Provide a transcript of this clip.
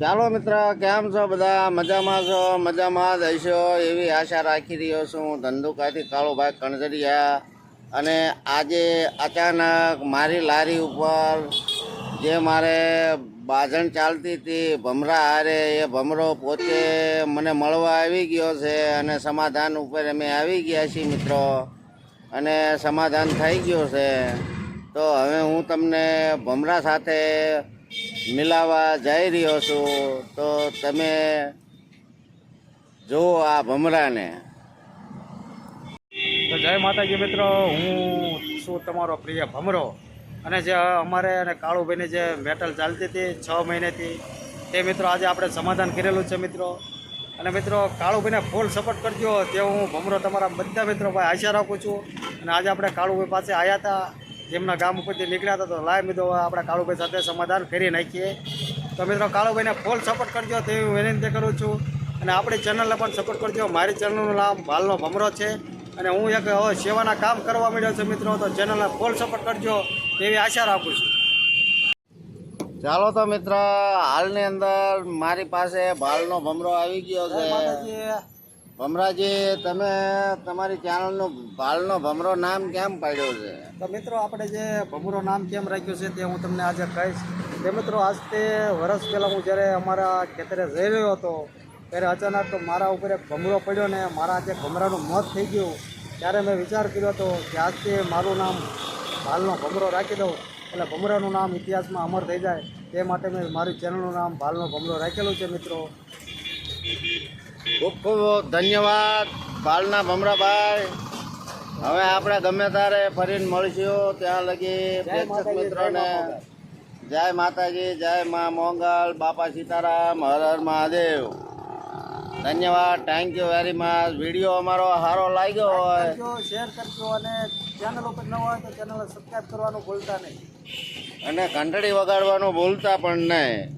ચાલો મિત્ર, કેમ છો બધા? મજામાં છો? મજામાં જ હશો? એવી આશા રાખી રહ્યો છું ધંધુકાથી કાળુભાઈ કણજરિયા. અને આજે અચાનક મારી લારી ઉપર જે મારે બાજણ ચાલતી હતી, ભમરા હારે, એ ભમરો પોતે મને મળવા આવી ગયો છે અને સમાધાન ઉપર અમે આવી ગયા છીએ મિત્રો. અને સમાધાન થઈ ગયું છે. તો હવે હું તમને ભમરા સાથે મિલાવા જઈ રહ્યો છું, તો તમે જુઓ આ ભમરાને. તો જય માતાજી મિત્રો, હું છું તમારો પ્રિય ભમરો. અને જે અમારે અને કાળુભાઈને જે મેટલ ચાલતી હતી છ મહિનેથી, તે મિત્રો આજે આપણે સમાધાન કરેલું છે મિત્રો. અને મિત્રો, કાળુભાઈને ફૂલ સપોર્ટ કરજો તે હું ભમરો તમારા બધા મિત્રો ભાઈ આશા રાખું છું. અને આજે આપણે કાળુભાઈ પાસે આવ્યા હતા. જેમના ગામ ઉપરથી નીકળ્યા હતા તો લાય મિત્રો આપણા કાળુભાઈ સાથે સમાધાન કરી નાખીએ. તો મિત્રો કાળુભાઈને ફૂલ સપોર્ટ કરજો તેવી હું વિનંતી કરું છું. અને આપણી ચેનલને પણ સપોર્ટ કરજો. મારી ચેનલનું નામ ભાલનો ભમરો છે. અને હું એક સેવાના કામ કરવા માંડ્યો છું મિત્રો તો ચેનલને ફૂલ સપોર્ટ કરજો તેવી આશા રાખું છું. ચાલો તો મિત્ર હાલની અંદર મારી પાસે ભાલનો ભમરો આવી ગયો છે. ભમરાજી, તમે તમારી ચેનલનો ભાલનો ભમરો નામ કેમ પાડ્યો છે? તો મિત્રો, આપણે જે ભમરો નામ કેમ રાખ્યું છે તે હું તમને આજે કહીશ. તે મિત્રો આજથી વર્ષ પહેલાં હું જ્યારે અમારા ખેતરે જઈ રહ્યો હતો, ત્યારે અચાનક મારા ઉપર એક ભમરો પડ્યો ને મારા જે ભમરાનું મોત થઈ ગયું, ત્યારે મેં વિચાર કર્યો હતો કે આજથી મારું નામ ભાલનો ભમરો રાખી દઉં. એટલે ભમરાનું નામ ઇતિહાસમાં અમર થઈ જાય, તે માટે મેં મારી ચેનલનું નામ ભાલનો ભમરો રાખેલું છે, મિત્રો. ખૂબ ખૂબ ધન્યવાદ પાલના ભમરાભાઈ. હવે આપણે ગમે ત્યારે ફરીને મળીશું. ત્યાં લગી પ્રેક્ષક જય મિત્રોને જય માતાજી જય મા મોંગલ બાપા સીતારામ હર હર મહાદેવ. ધન્યવાદ thank you very much video અમારો સારો લાગ્યો હોય. શેર કરજો અને ચેનલ ઉપર ન હોય તો ચેનલ સબસ્ક્રાઈબ કરવાનું ભૂલતા નહીં. અને ઘંટડી વગાડવાનું ભૂલતા પણ નહીં.